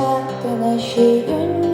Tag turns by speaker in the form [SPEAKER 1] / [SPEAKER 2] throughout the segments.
[SPEAKER 1] sen güneşi ünlü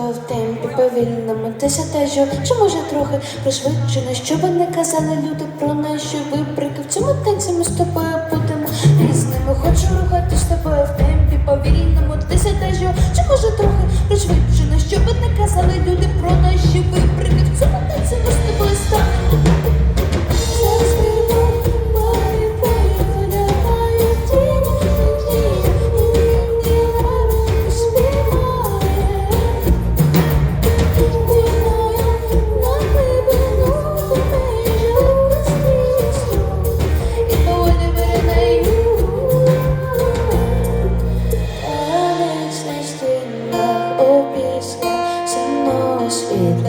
[SPEAKER 1] в темпі повільному десятежу, чи може трохи пришвидшено, що б не казали люди про наші вибрики. В цьому танці ми з тобою будемо різними. Хочу рухатись з тобою в темпі повільному десятежу, чи може трохи пришвидшено, що б не казали люди. Spirit.